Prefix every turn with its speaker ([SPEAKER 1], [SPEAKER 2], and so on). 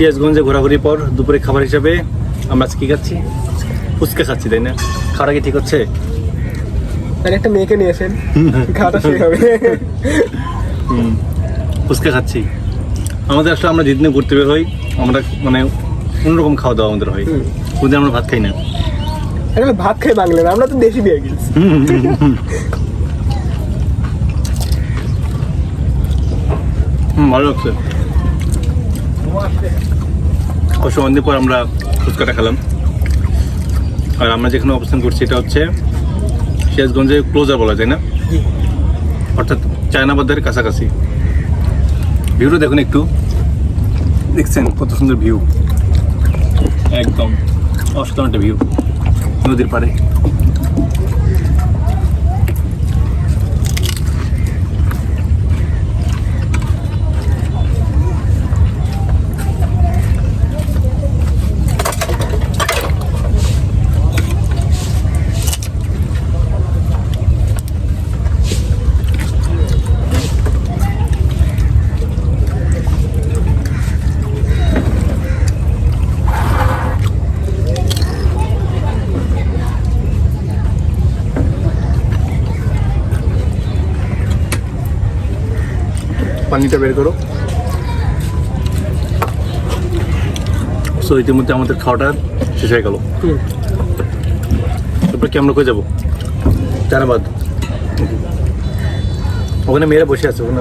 [SPEAKER 1] সিরাজগঞ্জে ঘোরাঘুরির পর দুপুরে খাবার হিসাবে আমরা আজকে কি খাচ্ছি? ফুচকা খাচ্ছি তাই না? খাওয়াটা কি ঠিক হচ্ছে?
[SPEAKER 2] আর একটা মেয়েকে নিয়ে আসেন। খাওয়াটা সেই হবে।
[SPEAKER 1] হুম, ফুচকা খাচ্ছি। আমাদের আসলে আমরা যেদিনে ঘুরতে বের হই আমরা মানে অন্যরকম খাওয়া দাওয়া আমাদের হয়। ওদের আমরা ভাত খাই না।
[SPEAKER 2] আসলে ভাত খাই বাংলা আমরা তো দেশি বিয়ে গেছি
[SPEAKER 1] ভালো লাগছে। অনেকদিন পর আমরা ফুচকাটা খেলাম। আর আমরা যেখানে অবস্থান করছি এটা হচ্ছে শেষগঞ্জে ক্লোজার বলা যায় না? অর্থাৎ চায়না চায়নাবাদের কাছাকাছি। ভিউটা দেখুন একটু। দেখছেন কত সুন্দর ভিউ। একদম অসাধারণ একটা ভিউ। নদীর পাড়ে। পানিটা বের করো। সো ইতিমধ্যে আমাদের খাওয়াটা শেষ হয়ে গেল। তারপরে কি আমরা কই যাব? জানাবাদ ওখানে মেয়েরা বসে আছে ওখানে।